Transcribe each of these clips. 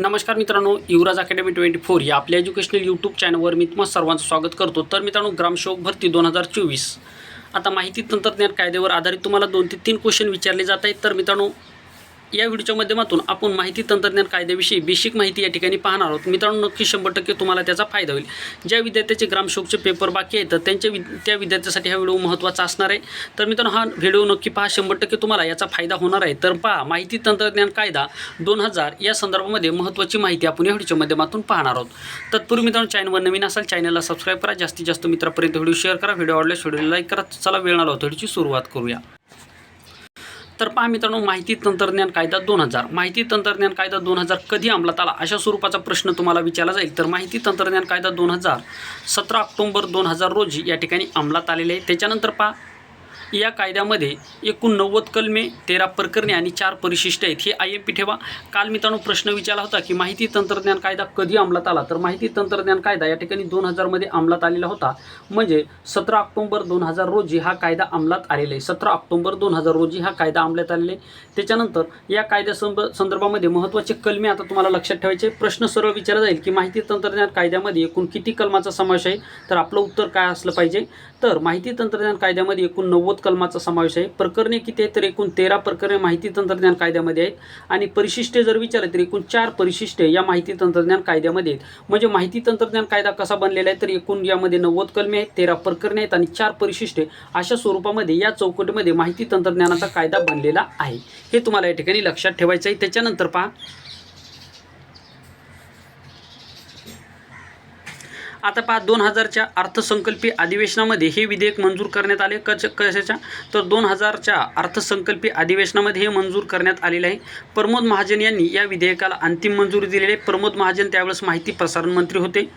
नमस्कार मित्रांनो युवराज academy twenty four या आपल्या एज्युकेशनल यूट्यूब चॅनलवर मी तुम्हाला सर्वांचं स्वागत करतो. तर मित्रांनो ग्रामसेवक भरती दोन हजार चोवीस. आता माहिती तंत्रज्ञान कायद्यावर आधारित तुम्हाला दोन ते तीन क्वेश्चन विचारले जात आहेत. तर मित्रांनो या व्हिडिओच्या माध्यमातून आपण माहिती तंत्रज्ञान कायद्याविषयी बेसिक माहिती या ठिकाणी पाहणार आहोत. मित्रांनो नक्की शंभर टक्के तुम्हाला त्याचा फायदा होईल. ज्या विद्यार्थ्याचे ग्रामशोकचे पेपर बाकी आहेत तर त्यांच्या वि त्या विद्यार्थ्यासाठी हा व्हिडिओ महत्त्वाचा असणार आहे. तर मित्रांनो हा व्हिडिओ नक्की पहा. शंभर टक्के तुम्हाला याचा फायदा होणार आहे. तर पहा माहिती तंत्रज्ञान कायदा दोन हजार या संदर्भामध्ये महत्त्वाची माहिती आपण या व्हिडिओच्या माध्यमातून पाहणार आहोत. तत्पूर्वी मित्रांनो चॅनलवर नवीन असाल चॅनलला सबस्क्राईब करा. जास्तीत जास्त मित्रापर्यंत व्हिडिओ शेअर करा. व्हिडिओ आवडल्यास व्हिडिओ लाईक करा. चला वेळ आला होता व्हिडिओची सुरुवात करूया. तर पहा मित्रांनो माहिती तंत्रज्ञान कायदा दोन हजार. माहिती तंत्रज्ञान कायदा दोन हजार कधी अंमलात आला? अशा स्वरूपाचा प्रश्न तुम्हाला विचारला जाईल. तर माहिती तंत्रज्ञान कायदा दोन हजार सतरा ऑक्टोंबर दोन हजार रोजी या ठिकाणी अंमलात आलेले आहे. त्याच्यानंतर पहा या कायद्यामध्ये एकूण नव्वद कलमे तेरा प्रकरणे आणि चार परिशिष्ट आहेत. हे आय एम पी ठेवा. काल मित्रांनो प्रश्न विचारला होता की माहिती तंत्रज्ञान कायदा कधी अंमलात आला? तर माहिती तंत्रज्ञान कायदा या ठिकाणी दोन हजारमध्ये अंमलात आलेला होता. म्हणजे सतरा ऑक्टोंबर दोन हजार रोजी हा कायदा अंमलात आलेला आहे. सतरा ऑक्टोंबर दोन हजार रोजी हा कायदा अंमलात आलेला आहे. त्याच्यानंतर या कायद्या संब संदर्भामध्ये महत्त्वाचे कलमे आता तुम्हाला लक्षात ठेवायचे प्रश्न सरळ विचारला जाईल की माहिती तंत्रज्ञान कायद्यामध्ये एकूण किती कलमाचा समावेश आहे? तर आपलं उत्तर काय असलं पाहिजे? तर माहिती तंत्रज्ञान कायद्यामध्ये एकूण नव्वद कलमाचा समावेश आहे. प्रकरणे किती आहेत तर एकूण तेरा प्रकरणे माहिती तंत्रज्ञान कायद्यामध्ये आहेत. आणि परिशिष्टे जर विचारले तर एकूण चार परिशिष्टे या माहिती तंत्रज्ञान कायद्यामध्ये आहेत. म्हणजे माहिती तंत्रज्ञान कायदा कसा बनलेला आहे तर एकूण यामध्ये नव्वद कलमे आहेत तेरा प्रकरणे आहेत आणि चार परिशिष्टे अशा स्वरूपामध्ये या चौकटीमध्ये माहिती तंत्रज्ञानाचा कायदा बनलेला आहे. हे तुम्हाला या ठिकाणी लक्षात ठेवायचं आहे. त्याच्यानंतर पहा आता पहा दोन हजारच्या अर्थसंकल्पीय अधिवेशनामध्ये हे विधेयक मंजूर करण्यात आले. कच कशाच्या? तर दोन हजारच्या अर्थसंकल्पीय अधिवेशनामध्ये हे मंजूर करण्यात आलेले आहे. प्रमोद महाजन यांनी या विधेयकाला अंतिम मंजुरी दिलेली आहे. प्रमोद महाजन त्यावेळेस माहिती प्रसारण मंत्री होते.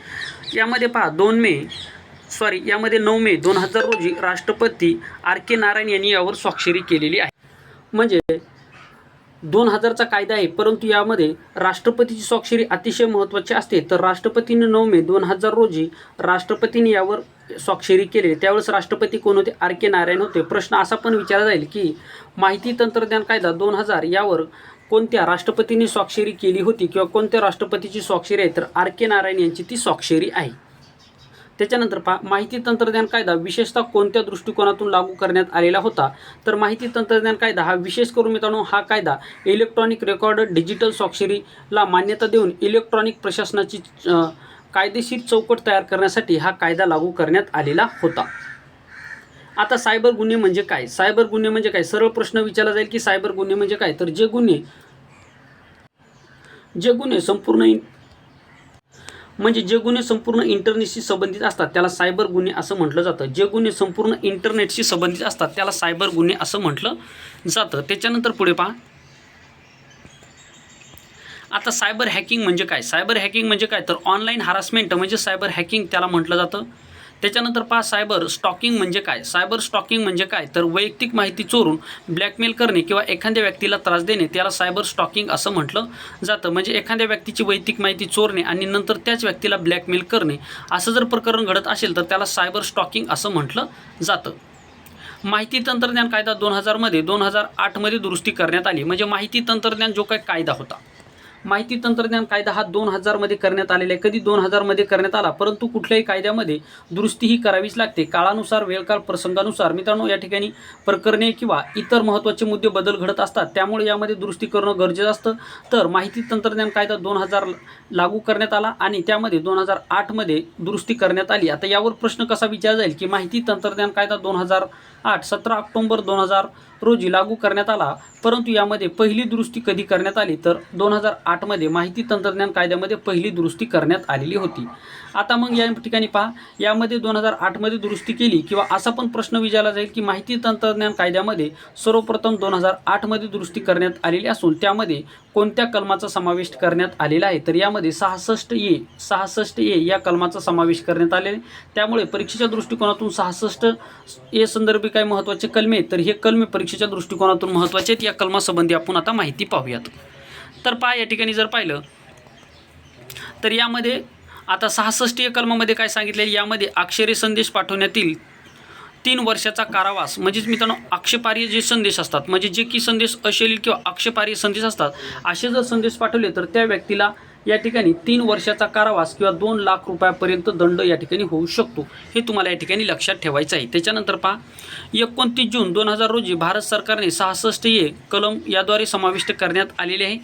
यामध्ये पहा दोन मे सॉरी यामध्ये नऊ मे दोन हजार रोजी राष्ट्रपती आर के नारायण यांनी यावर स्वाक्षरी केलेली आहे. म्हणजे दोन हजारचा कायदा आहे परंतु यामध्ये राष्ट्रपतीची स्वाक्षरी अतिशय महत्त्वाची असते. तर राष्ट्रपतीने नऊ मे दोन हजार रोजी राष्ट्रपतीने यावर स्वाक्षरी केली त्यावेळेस राष्ट्रपती कोण होते? आर के नारायण होते. प्रश्न असा पण विचारला जाईल की माहिती तंत्रज्ञान कायदा दोन हजार यावर कोणत्या राष्ट्रपतींनी स्वाक्षरी केली होती? किंवा कोणत्या राष्ट्रपतीची स्वाक्षरी आहे? तर आर के नारायण यांची ती स्वाक्षरी आहे. त्याच्यानंतर पहा माहिती तंत्रज्ञान कायदा विशेषतः कोणत्या दृष्टिकोनातून लागू करण्यात आलेला होता? तर माहिती तंत्रज्ञान कायदा हा विशेष करून मित्रांनो हा कायदा इलेक्ट्रॉनिक रेकॉर्ड डिजिटल स्वाक्षरीला मान्यता देऊन इलेक्ट्रॉनिक प्रशासनाची कायदेशीर चौकट तयार करण्यासाठी हा कायदा लागू करण्यात आलेला होता. आता सायबर गुन्हे म्हणजे काय? सायबर गुन्हे म्हणजे काय? सरळ प्रश्न विचारला जाईल की सायबर गुन्हे म्हणजे काय? तर जे गुन्हे जे गुन्हे संपूर्ण म्हणजे जे गुन्हे संपूर्ण इंटरनेटशी संबंधित असतात त्याला सायबर गुन्हे असं म्हटलं जातं. जे गुन्हे संपूर्ण इंटरनेटशी संबंधित असतात त्याला सायबर गुन्हे असं म्हटलं जातं. त्याच्यानंतर पुढे पहा. आता सायबर हॅकिंग म्हणजे काय? सायबर हॅकिंग म्हणजे काय? तर ऑनलाईन हरासमेंट म्हणजे सायबर हॅकिंग त्याला म्हटलं जातं. त्याच्यानंतर पहा सायबर स्टॉकिंग म्हणजे काय? सायबर स्टॉकिंग म्हणजे काय? तर वैयक्तिक माहिती चोरून ब्लॅकमेल करणे किंवा एखाद्या व्यक्तीला त्रास देणे त्याला सायबर स्टॉकिंग असं म्हटलं जातं. म्हणजे एखाद्या व्यक्तीची वैयक्तिक माहिती चोरणे आणि नंतर त्याच व्यक्तीला ब्लॅकमेल करणे असं जर प्रकरण घडत असेल तर त्याला सायबर स्टॉकिंग असं म्हटलं जातं. माहिती तंत्रज्ञान कायदा दोन हजारमध्ये दोन हजार आठमध्ये दुरुस्ती करण्यात आली. म्हणजे माहिती तंत्रज्ञान जो काही कायदा होता माहिती तंत्रज्ञान कायदा हा दोन हजारमध्ये करण्यात आलेला आहे. कधी दोन हजारमध्ये करण्यात आला? परंतु कुठल्याही कायद्यामध्ये दुरुस्ती ही करावीच लागते. काळानुसार वेळकाळ प्रसंगानुसार मित्रांनो या ठिकाणी प्रकरणे किंवा इतर महत्त्वाचे मुद्दे बदल घडत असतात. त्यामुळे यामध्ये दुरुस्ती करणं गरजेचं असतं. तर माहिती तंत्रज्ञान कायदा दोन हजार लागू करण्यात आला आणि त्यामध्ये दोन हजार आठमध्ये दुरुस्ती करण्यात आली. आता यावर प्रश्न कसा विचार जाईल की माहिती तंत्रज्ञान कायदा दोन हजार आठ सतरा ऑक्टोंबर दोन हजार रोजी लागू करण्यात आला परंतु यामध्ये पहिली दुरुस्ती कधी करण्यात आली तर दोन हजार आठमध्ये माहिती तंत्रज्ञान कायद्यामध्ये पहिली दुरुस्ती करण्यात आलेली होती. आता मग या ठिकाणी पहा यामध्ये दोन हजार आठमध्ये दुरुस्ती केली किंवा असा पण प्रश्न विचारला जाईल की माहिती तंत्रज्ञान कायद्यामध्ये सर्वप्रथम दोन हजार आठमध्ये दुरुस्ती करण्यात आलेली असून त्यामध्ये कोणत्या कलमाचा समावेश करण्यात आलेला आहे? तर यामध्ये सहासष्ट ए सहासष्ट ए या कलमाचा समावेश करण्यात आलेला आहे. त्यामुळे परीक्षेच्या दृष्टिकोनातून सहासष्ट ए संदर्भी काय महत्त्वाचे कलमे तर हे कलमे परीक्षेच्या दृष्टिकोनातून महत्त्वाचे आहेत या कलमासंबंधी आपण आता माहिती पाहूयात. तर पहा या ठिकाणी जर पाहिलं तर यामध्ये आता सहासष्टीय कलमामध्ये काय सांगितले यामध्ये अक्षरे संदेश पाठवण्यातील तीन वर्षाचा कारावास म्हणजेच मित्रांनो आक्षेपार्य जे संदेश असतात म्हणजे जे की संदेश अश्लील किंवा आक्षेपार्य संदेश असतात असे जर संदेश पाठवले तर त्या व्यक्तीला या ठिकाणी तीन वर्षाचा कारावास किंवा दोन लाख रुपयापर्यंत दंड या ठिकाणी होऊ शकतो. हे तुम्हाला या ठिकाणी लक्षात ठेवायचं आहे. त्याच्यानंतर पहा एकोणतीस जून दोन हजार रोजी भारत सरकारने सहासष्ट ए कलम याद्वारे समाविष्ट करण्यात आलेले आहे.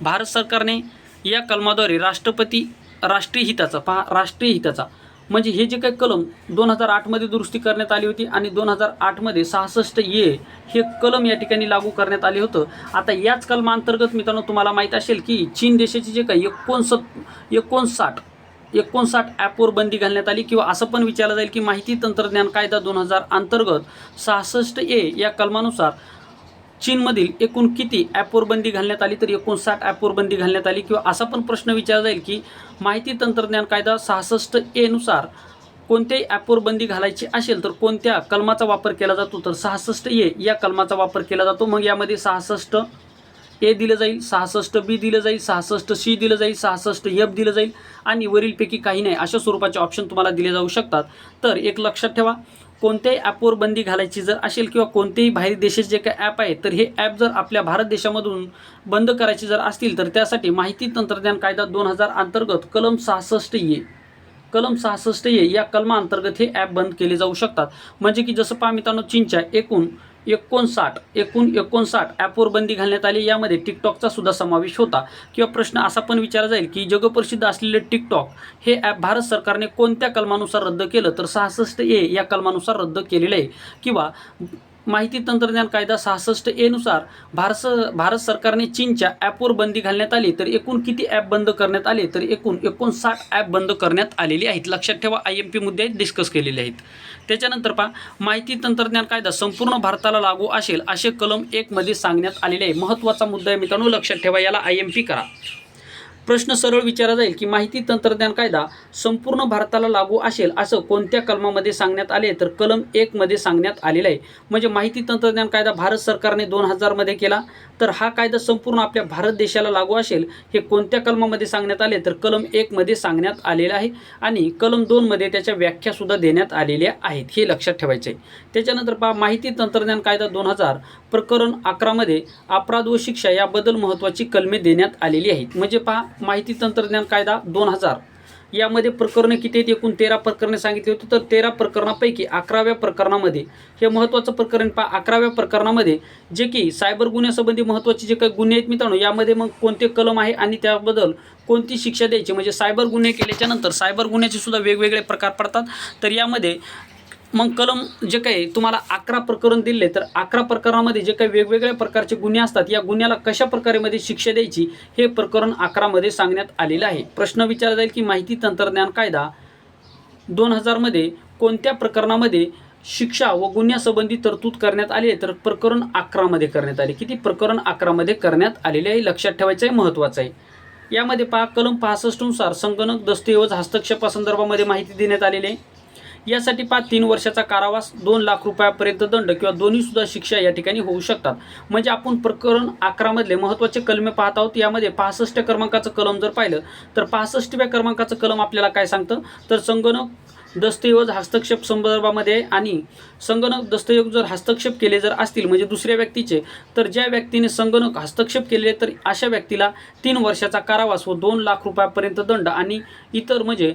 भारत सरकारने या कलमाद्वारे राष्ट्रपती राष्ट्रीय हिताचा पहा राष्ट्रीय हिताचा म्हणजे हे जे काही कलम दोन हजार आठमध्ये दुरुस्ती करण्यात आली होती आणि दोन हजार आठमध्ये सहासष्ट ए हे कलम या ठिकाणी लागू करण्यात आले होतं. आता याच कलमांतर्गत मित्रांनो तुम्हाला माहीत असेल की चीन देशाचे जे काही एकोणसत् एकोणसाठ एकोणसाठ ॲपवर बंदी घालण्यात आली किंवा असं पण विचारलं जाईल की माहिती तंत्रज्ञान कायदा दोन हजार अंतर्गत सहासष्ट ए या कलमानुसार चीनमधील एकूण किती ॲपवर बंदी घालण्यात आली तर एकोणसाठ ॲपवर बंदी घालण्यात आली? किंवा असा पण प्रश्न विचारला जाईल की माहिती तंत्रज्ञान कायदा सहासष्ट एनुसार कोणत्याही ॲपवर बंदी घालायची असेल तर कोणत्या कलमाचा वापर केला जातो? तर सहासष्ट ए या कलमाचा वापर केला जातो. मग यामध्ये सहासष्ट ए दिलं जाईल सहासष्ट बी दिलं जाईल सहासष्ट सी दिलं जाईल सहासष्ट एफ दिलं जाईल आणि वरीलपैकी काही नाही अशा स्वरूपाचे ऑप्शन तुम्हाला दिले जाऊ शकतात. तर एक लक्षात ठेवा कोणत्याही ॲपवर बंदी घालायची जर असेल किंवा कोणतेही बाहेर देशाचे जे काही ॲप आहे तर हे ॲप जर आपल्या भारत देशामधून बंद करायचे जर असतील तर त्यासाठी माहिती तंत्रज्ञान कायदा दोन हजार अंतर्गत कलम सहासष्ट ये कलम सहासष्ट ये या कलमाअंतर्गत हे ॲप बंद केले जाऊ शकतात. म्हणजे की जसं पहा मित्रांनो चीनच्या एकूण एकोणसाठ एकूण एकोणसाठ ॲपवर बंदी घालण्यात आली. यामध्ये टिकटॉकचा सुद्धा समावेश होता. किंवा प्रश्न असा पण विचारला जाईल की जगप्रसिद्ध असलेले टिकटॉक हे ॲप भारत सरकारने कोणत्या कलमानुसार रद्द केलं? तर सहासष्ट ए या कलमानुसार रद्द केलेलं आहे. किंवा माहिती तंत्रज्ञान कायदा सहासष्ट एनुसार भारत स- भारत सरकारने चीनच्या ॲपवर बंदी घालण्यात आली तर एकूण किती ॲप बंद करण्यात आले तर एकूण एकोणसाठ ॲप बंद करण्यात आलेली आहेत. लक्षात ठेवा आय एम पी मुद्दे डिस्कस केलेले आहेत. त्याच्यानंतर पहा माहिती तंत्रज्ञान कायदा संपूर्ण भारताला लागू असेल असे कलम एकमध्ये सांगण्यात आलेले आहे. महत्त्वाचा मुद्दा आहे मित्रांनो लक्षात ठेवा याला आय एम पी करा. प्रश्न सरळ विचारला जाईल की माहिती तंत्रज्ञान कायदा संपूर्ण भारताला लागू असेल असं कोणत्या कलमामध्ये सांगण्यात आले? तर कलम एकमध्ये सांगण्यात आलेलं आहे. म्हणजे माहिती तंत्रज्ञान कायदा भारत सरकारने दोन हजारमध्ये केला. तर हा कायदा संपूर्ण आपल्या भारत देशाला लागू असेल हे कोणत्या कलमामध्ये सांगण्यात आले? तर कलम एकमध्ये सांगण्यात आलेलं आहे आणि कलम दोनमध्ये त्याच्या व्याख्यासुद्धा देण्यात आलेल्या आहेत. हे लक्षात ठेवायचे आहे. त्याच्यानंतर पहा माहिती तंत्रज्ञान कायदा दोन हजार प्रकरण अकरामध्ये अपराध व शिक्षा याबद्दल महत्त्वाची कलमे देण्यात आलेली आहेत. म्हणजे पहा माहिती तंत्रज्ञान कायदा दोन हजार. यामध्ये प्रकरणे किती आहेत? एकूण तेरा प्रकरणे सांगितली होती. तर तेरा प्रकरणापैकी अकराव्या प्रकरणामध्ये हे महत्त्वाचं प्रकरण पहा. अकराव्या प्रकरणामध्ये जे की सायबर गुन्ह्यासंबंधी महत्त्वाचे जे काही गुन्हे आहेत मित्रांनो यामध्ये मग कोणते कलम आहे आणि त्याबद्दल कोणती शिक्षा द्यायची? म्हणजे सायबर गुन्हे केल्याच्यानंतर सायबर गुन्ह्याचे सुद्धा वेगवेगळे प्रकार पडतात. तर यामध्ये मग कलम जे काही तुम्हाला अकरा प्रकरण दिले तर अकरा प्रकरणामध्ये जे काही वेगवेगळ्या प्रकारचे गुन्हे असतात या गुन्ह्याला कशा प्रकारे मध्ये शिक्षा द्यायची हे प्रकरण अकरामध्ये सांगण्यात आलेलं आहे. प्रश्न विचारला जाईल की माहिती तंत्रज्ञान कायदा दोन हजारमध्ये कोणत्या प्रकरणामध्ये शिक्षा व गुन्ह्यासंबंधी तरतूद करण्यात आली आहे? तर प्रकरण अकरामध्ये करण्यात आले. किती प्रकरण अकरामध्ये करण्यात आलेले आहे? लक्षात ठेवायचं आहे महत्त्वाचं आहे. यामध्ये पहा कलम पासष्टनुसार संगणक दस्तऐवज हस्तक्षेपासंदर्भामध्ये माहिती देण्यात आलेली आहे. यासाठी पाच तीन वर्षाचा कारावास दोन लाख रुपयापर्यंत दंड किंवा दोन्ही सुद्धा शिक्षा या ठिकाणी होऊ शकतात. म्हणजे आपण प्रकरण अकरामधले महत्त्वाचे कलमे पाहत आहोत. यामध्ये पासष्ट क्रमांकाचं कलम जर पाहिलं तर पासष्टव्या क्रमांकाचं कलम आपल्याला काय सांगतं? तर संगणक दस्तऐवज हस्तक्षेप संदर्भामध्ये आणि संगणक दस्तऐवज जर हस्तक्षेप केले जर असतील म्हणजे दुसऱ्या व्यक्तीचे तर ज्या व्यक्तीने संगणक हस्तक्षेप केले तर अशा व्यक्तीला तीन वर्षाचा कारावास व दोन लाख रुपयापर्यंत दंड आणि इतर म्हणजे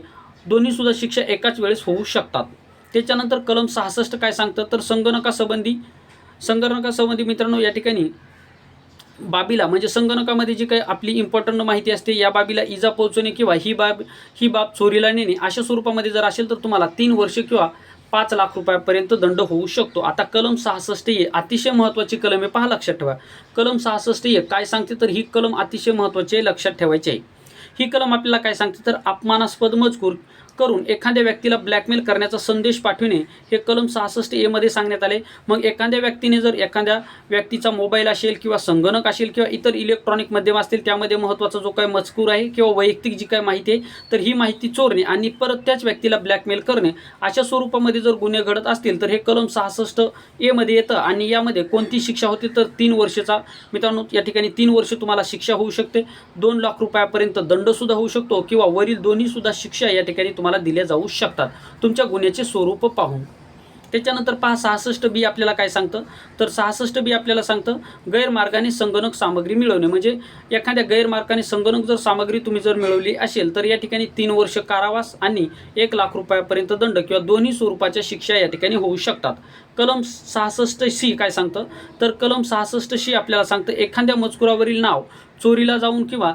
दोन्ही सुद्धा शिक्षा एकाच वेळेस होऊ शकतात. त्याच्यानंतर कलम सहासष्ट काय सांगतं? तर संगणकासंबंधी संगणकासंबंधी मित्रांनो या ठिकाणी बाबीला म्हणजे संगणकामध्ये जी काही आपली इम्पॉर्टंट माहिती असते या बाबीला इजा पोहोचवणे किंवा ही बाब ही बाब चोरीला नेणे अशा स्वरूपामध्ये जर असेल तर तुम्हाला तीन वर्ष किंवा पाच लाख रुपयापर्यंत दंड होऊ शकतो. आता कलम सहासष्ट ये अतिशय महत्त्वाची कलम आहे पहा लक्षात ठेवा. कलम सहासष्ट ये काय सांगते? तर ही कलम अतिशय महत्त्वाची आहे लक्षात ठेवायची आहे. ही कलम आपल्याला काय सांगते? तर अपमानास्पद मजकूर करून एखाद्या व्यक्तीला ब्लॅकमेल करण्याचा संदेश पाठविणे हे कलम सहासष्ट एमध्ये सांगण्यात आले. मग एखाद्या व्यक्तीने जर एखाद्या व्यक्तीचा मोबाईल असेल किंवा संगणक असेल किंवा इतर इलेक्ट्रॉनिक माध्यम असतील त्यामध्ये महत्त्वाचा जो काही मजकूर आहे किंवा वैयक्तिक जी काही माहिती आहे तर ही माहिती चोरणे आणि परत त्याच व्यक्तीला ब्लॅकमेल करणे अशा स्वरूपामध्ये जर गुन्हे घडत असतील तर हे कलम सहासष्ट एमध्ये येतं आणि यामध्ये कोणती शिक्षा होते तर तीन वर्षाचा मित्रांनो या ठिकाणी तीन वर्ष तुम्हाला शिक्षा होऊ शकते. दोन लाख रुपयापर्यंत दंडसुद्धा होऊ शकतो किंवा वरील दोन्हीसुद्धा शिक्षा या ठिकाणी तुम्हाला दिल्या जाऊ शकतात. तुमच्या गुन्ह्याचे स्वरूप पाहून. त्याच्यानंतर पहा सहासष्ट बी आपल्याला काय सांगतं? तर सहासष्ट बी आपल्याला सांगतं गैरमार्गाने संगणक सामग्री मिळवणे. म्हणजे एखाद्या गैरमार्गाने संगणक जर सामग्री तुम्ही जर मिळवली असेल तर या ठिकाणी तीन वर्ष कारावास आणि एक लाख रुपयापर्यंत दंड किंवा दोन्ही स्वरूपाच्या शिक्षा या ठिकाणी होऊ शकतात. कलम सहासष्ट सी काय सांगतं? तर कलम सहासष्ट सी आपल्याला सांगतं एखाद्या मजकुरावरील नाव चोरीला जाऊन किंवा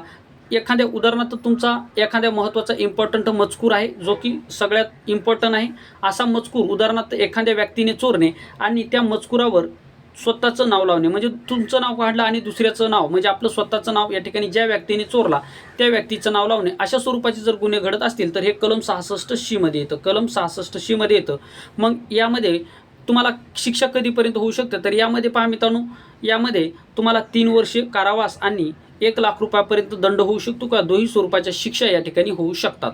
एखाद्या उदाहरणार्थ तुमचा एखाद्या महत्त्वाचा इम्पॉर्टंट मजकूर आहे जो की सगळ्यात इम्पॉर्टंट आहे. असा मजकूर उदाहरणार्थ एखाद्या व्यक्तीने चोरणे आणि त्या मजकुरावर स्वतःचं नाव लावणे. म्हणजे तुमचं नाव काढलं आणि दुसऱ्याचं नाव म्हणजे आपलं स्वतःचं नाव या ठिकाणी ज्या व्यक्तीने चोरला त्या व्यक्तीचं नाव लावणे. अशा स्वरूपाचे जर गुन्हे घडत असतील तर हे कलम सहासष्ट शीमध्ये येतं. कलम सहासष्ट शीमध्ये येतं. मग यामध्ये तुम्हाला शिक्षा कधीपर्यंत होऊ शकते? तर यामध्ये पहा मित्रांनो यामध्ये तुम्हाला तीन वर्षे कारावास आणि एक लाख रुपयापर्यंत दंड होऊ शकतो का दोन्ही स्वरूपाच्या शिक्षा या ठिकाणी होऊ शकतात.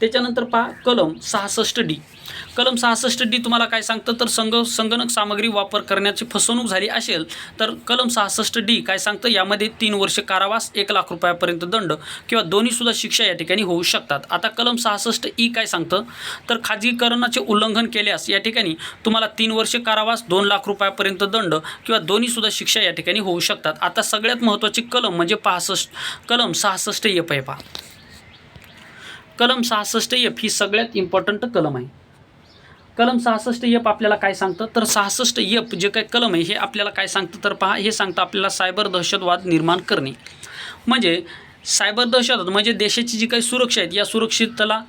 त्याच्यानंतर पहा कलम सहासष्ट डी. कलम सहासष्ट डी तुम्हाला काय सांगतं? तर संग संगणक सामग्री वापर करण्याची फसवणूक झाली असेल तर कलम सहासष्ट डी काय सांगतं? यामध्ये तीन वर्ष कारावास एक लाख रुपयापर्यंत दंड किंवा दोन्हीसुद्धा शिक्षा या ठिकाणी होऊ शकतात. आता कलम सहासष्ट ई काय सांगतं? तर खाजगीकरणाचे उल्लंघन केल्यास या ठिकाणी तुम्हाला तीन वर्ष कारावास दोन लाख रुपयापर्यंत दंड किंवा दोन्हीसुद्धा शिक्षा या ठिकाणी होऊ शकतात. आता सगळ्यात महत्त्वाची कलम म्हणजे पासष्ट कलम सहासष्ट एफ आहे पहा. कलम सहासष्ट एफ ही सगळ्यात इम्पॉर्टंट कलम आहे. कलम सहासष्ट यप आपल्याला काय सांगतं? तर सहासष्ट यप जे काय कलम आहे हे आपल्याला काय सांगतं? तर पहा हे सांगतं आपल्याला सायबर दहशतवाद निर्माण करणे. म्हणजे सायबर दहशतवाद म्हणजे देशाची जी काही सुरक्षा आहेत या सुरक्षितला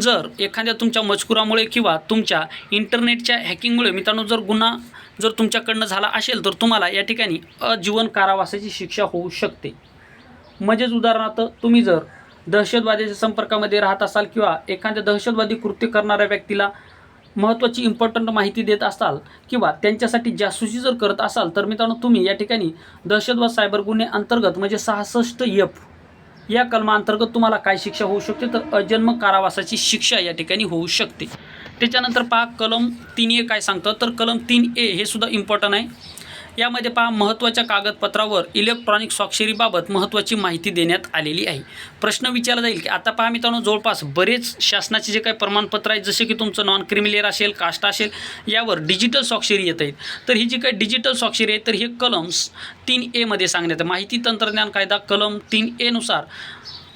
जर एखाद्या तुमच्या मजकुरामुळे किंवा तुमच्या इंटरनेटच्या हॅकिंगमुळे मित्रांनो जर गुन्हा जर तुमच्याकडनं झाला असेल तर तुम्हाला या ठिकाणी अजीवन कारावासाची शिक्षा होऊ शकते. म्हणजेच उदाहरणार्थ तुम्ही जर दहशतवाद्याच्या संपर्कामध्ये राहत असाल किंवा एखाद्या दहशतवादी कृत्य करणाऱ्या व्यक्तीला महत्त्वाची इम्पॉर्टंट माहिती देत असाल किंवा त्यांच्यासाठी जासूसी जर करत असाल तर मित्रांनो तुम्ही या ठिकाणी दहशतवाद सायबर गुन्हे अंतर्गत म्हणजे सहासष्ट एफ या कलमाअंतर्गत तुम्हाला काय शिक्षा होऊ शकते? तर अजन्म कारावासाची शिक्षा या ठिकाणी होऊ शकते. त्याच्यानंतर पहा कलम तीन ए काय सांगतं? तर कलम तीन ए हे सुद्धा इम्पॉर्टंट आहे. यामध्ये पहा महत्त्वाच्या कागदपत्रावर इलेक्ट्रॉनिक स्वाक्षरीबाबत महत्त्वाची माहिती देण्यात आलेली आहे. प्रश्न विचारला जाईल की आता पहा मित्रांनो जवळपास बरेच शासनाचे जे काही प्रमाणपत्र आहेत जसे की तुमचं नॉन क्रिमिलेअर असेल कास्ट असेल यावर डिजिटल स्वाक्षरी येत आहेत. तर ही जी काही डिजिटल स्वाक्षरी आहे तर हे कलम्स तीन एमध्ये सांगण्यात माहिती तंत्रज्ञान कायदा कलम तीन एनुसार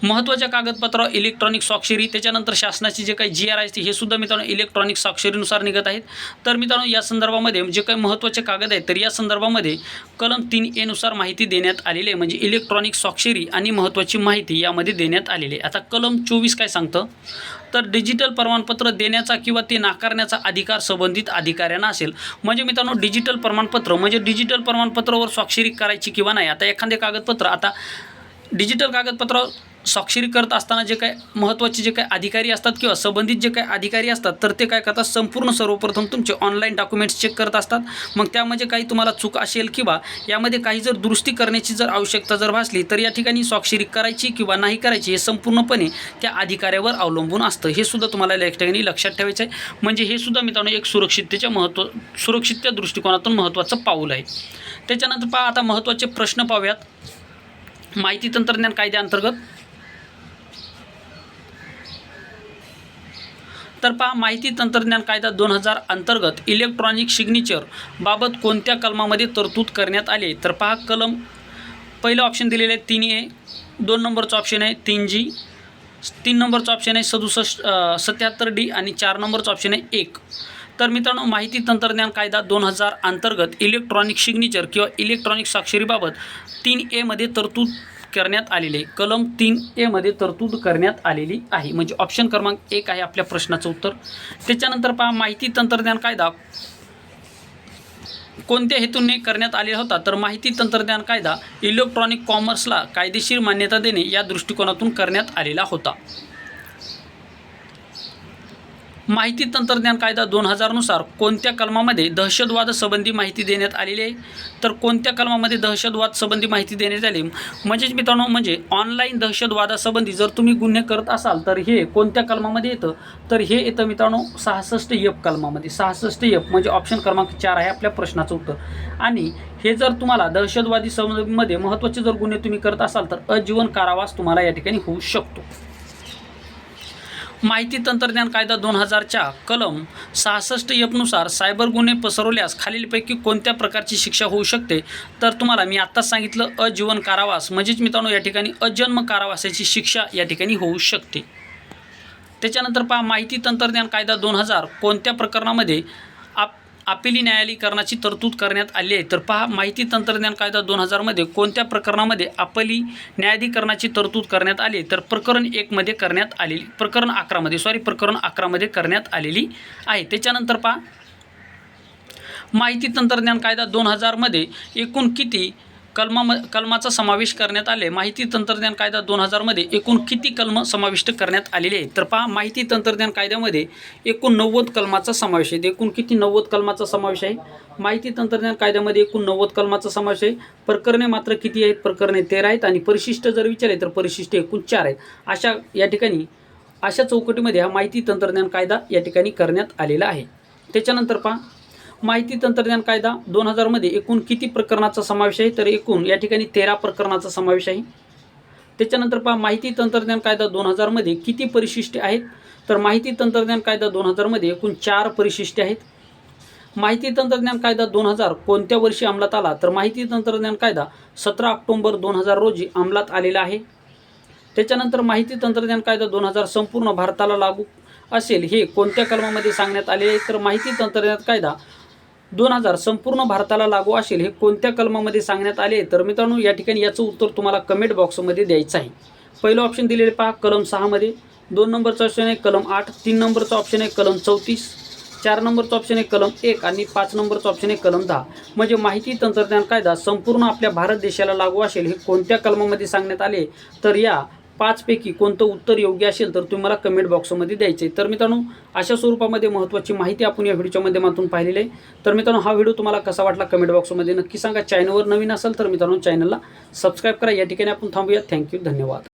महत्त्वाच्या कागदपत्रावर इलेक्ट्रॉनिक स्वाक्षरी त्याच्यानंतर शासनाची जे काही जी आर आहे हे सुद्धा मित्रांनो इलेक्ट्रॉनिक स्वाक्षरीनुसार निघत आहेत. तर मित्रांनो या संदर्भामध्ये जे काही महत्त्वाचे कागद आहेत तर या संदर्भामध्ये कलम तीन एनुसार माहिती देण्यात आलेली आहे. म्हणजे इलेक्ट्रॉनिक स्वाक्षरी आणि महत्त्वाची माहिती यामध्ये देण्यात आलेली आहे. आता कलम चोवीस काय सांगतं? तर डिजिटल प्रमाणपत्र देण्याचा किंवा ते नाकारण्याचा अधिकार संबंधित अधिकाऱ्यांना असेल. म्हणजे मित्रांनो डिजिटल प्रमाणपत्र म्हणजे डिजिटल प्रमाणपत्रावर स्वाक्षरी करायची किंवा नाही. आता एखादे कागदपत्र आता डिजिटल कागदपत्र स्वाक्षरी करत असताना जे काय महत्त्वाचे जे काही अधिकारी असतात किंवा संबंधित जे काही अधिकारी असतात तर ते काय करतात? संपूर्ण सर्वप्रथम तुमचे ऑनलाईन डॉक्युमेंट्स चेक करत असतात. मग त्यामध्ये काही तुम्हाला चूक असेल किंवा यामध्ये काही जर दुरुस्ती करण्याची जर आवश्यकता जर भासली तर या ठिकाणी स्वाक्षरी करायची किंवा नाही करायची हे संपूर्णपणे त्या अधिकाऱ्यावर अवलंबून असतं. हे सुद्धा तुम्हाला या ठिकाणी लक्षात ठेवायचं आहे. म्हणजे हे सुद्धा मित्रांनो एक सुरक्षिततेच्या महत्त्व सुरक्षितत्या दृष्टिकोनातून महत्त्वाचं पाऊल आहे. त्याच्यानंतर पहा आता महत्त्वाचे प्रश्न पाहूयात. माहिती तंत्रज्ञान कायद्याअंतर्गत तर पहा माहिती तंत्रज्ञान कायदा दोन हजार अंतर्गत इलेक्ट्रॉनिक सिग्नेचर बाबत कोणत्या कलमामध्ये तरतूद करण्यात आली तर पहा कलम पहिलं ऑप्शन दिलेलं आहे तीन ए दोन नंबरचं ऑप्शन आहे तीन जी तीन नंबरचं ऑप्शन आहे सदुसष्ट सत्याहत्तर डी आणि चार नंबरचं ऑप्शन आहे एक. तर मित्रांनो माहिती तंत्रज्ञान कायदा दोन हजार अंतर्गत इलेक्ट्रॉनिक सिग्नेचर किंवा इलेक्ट्रॉनिक स्वाक्षरीबाबत तीन एमध्ये तरतूद करण्यात आलेले कलम तीन एमध्ये तरतूद करण्यात आलेली आहे. म्हणजे ऑप्शन क्रमांक एक आहे आपल्या प्रश्नाचं उत्तर. त्याच्यानंतर पहा माहिती तंत्रज्ञान कायदा. कोणत्या हेतूने करण्यात आलेला होता? तर माहिती तंत्रज्ञान कायदा इलेक्ट्रॉनिक कॉमर्सला कायदेशीर मान्यता देणे या दृष्टिकोनातून करण्यात आलेला होता. माहिती तंत्रज्ञान कायदा दोन हजारनुसार कोणत्या कलमामध्ये दहशतवाद संबंधी माहिती देण्यात आलेली आहे? तर कोणत्या कलमामध्ये दहशतवाद संबंधी माहिती देण्यात आली? म्हणजेच मित्रांनो म्हणजे ऑनलाईन दहशतवादासंबंधी जर तुम्ही गुन्हे करत असाल तर हे कोणत्या कलमामध्ये येतं? तर हे येतं मित्रांनो सहासष्ट एफ कलमामध्ये. सहासष्ट एफ म्हणजे ऑप्शन क्रमांक चार आहे आपल्या प्रश्नाचं उत्तर. आणि हे जर तुम्हाला दहशतवादी संबंधीमध्ये महत्त्वाचे जर गुन्हे तुम्ही करत असाल तर अजीवन कारावास तुम्हाला या ठिकाणी होऊ शकतो. माहिती तंत्रज्ञान कायदा दोन हजारच्या कलम सहासष्ट एफनुसार सायबर गुन्हे पसरवल्यास खालीलपैकी कोणत्या प्रकारची शिक्षा होऊ शकते? तर तुम्हाला मी आत्ताच सांगितलं अजीवन कारावास. म्हणजेच मित्रांनो या ठिकाणी अजन्म कारावासाची शिक्षा या ठिकाणी होऊ शकते. त्याच्यानंतर पहा माहिती तंत्रज्ञान कायदा दोन हजार कोणत्या प्रकरणामध्ये अपिली न्यायालयीकरणाची तरतूद करण्यात आली आहे. तर पहा माहिती तंत्रज्ञान कायदा दोन हजारमध्ये कोणत्या प्रकरणामध्ये अपली न्यायाधिकरणाची तरतूद करण्यात आली तर प्रकरण एकमध्ये करण्यात आलेली प्रकरण अकरामध्ये सॉरी प्रकरण अकरामध्ये करण्यात आलेली आहे. त्याच्यानंतर पहा माहिती तंत्रज्ञान कायदा दोन हजारमध्ये एकूण किती कलमा कलमाचा समावेश करण्यात आले. माहिती तंत्रज्ञान कायदा दोन हजारमध्ये एकूण किती कलम समाविष्ट करण्यात आलेले आहेत? तर पहा माहिती तंत्रज्ञान कायद्यामध्ये एकूण नव्वद कलमाचा समावेश आहे. एकूण किती नव्वद कलमाचा समावेश आहे? माहिती तंत्रज्ञान कायद्यामध्ये एकूण नव्वद कलमाचा समावेश आहे. प्रकरणे मात्र किती आहेत? प्रकरणे तेरा आहेत आणि परिशिष्ट जर विचारले तर परिशिष्ट एकूण चार आहेत. अशा या ठिकाणी अशा चौकटीमध्ये हा माहिती तंत्रज्ञान कायदा या ठिकाणी करण्यात आलेला आहे. त्याच्यानंतर पहा माहिती तंत्रज्ञान कायदा दोन हजारमध्ये एकूण किती प्रकरणाचा समावेश आहे? तर एकूण या ठिकाणी तेरा प्रकरणाचा समावेश आहे. त्याच्यानंतर पहा माहिती तंत्रज्ञान कायदा दोन हजारमध्ये किती परिशिष्टे आहेत? तर माहिती तंत्रज्ञान कायदा दोन हजारमध्ये एकूण चार परिशिष्टे आहेत. माहिती तंत्रज्ञान कायदा दोन हजार कोणत्या वर्षी अंमलात आला? तर माहिती तंत्रज्ञान कायदा सतरा ऑक्टोंबर दोन हजार रोजी अंमलात आलेला आहे. त्याच्यानंतर माहिती तंत्रज्ञान कायदा दोन हजार संपूर्ण भारताला लागू असेल हे कोणत्या कलमामध्ये सांगण्यात आले आहे? तर माहिती तंत्रज्ञान कायदा दोन हजार संपूर्ण भारताला लागू असेल हे कोणत्या कलमामध्ये सांगण्यात आले? तर मित्रांनो या ठिकाणी याचं उत्तर तुम्हाला कमेंट बॉक्समध्ये द्यायचं आहे. पहिलं ऑप्शन दिलेले पहा कलम सहामध्ये दोन नंबरचं ऑप्शन आहे कलम आठ तीन नंबरचं ऑप्शन आहे कलम चौतीस चार नंबरचं ऑप्शन आहे कलम एक आणि पाच नंबरचं ऑप्शन आहे कलम दहा. म्हणजे माहिती तंत्रज्ञान कायदा संपूर्ण आपल्या भारत देशाला लागू असेल हे कोणत्या कलमामध्ये सांगण्यात आले? तर या पाचपैकी कोणतं उत्तर योग्य असेल तर तुम्ही मला कमेंट बॉक्समध्ये द्यायचे. तर मित्रांनो अशा स्वरूपामध्ये महत्त्वाची माहिती आपण या व्हिडिओच्या माध्यमातून पाहिलेली आहे. तर मित्रांनो हा व्हिडिओ तुम्हाला कसा वाटला कमेंट बॉक्समध्ये नक्की सांगा. चॅनलवर नवीन असेल तर मित्रांनो चॅनलला सबस्क्राईब करा. या ठिकाणी आपण थांबूया. थँक्यू धन्यवाद.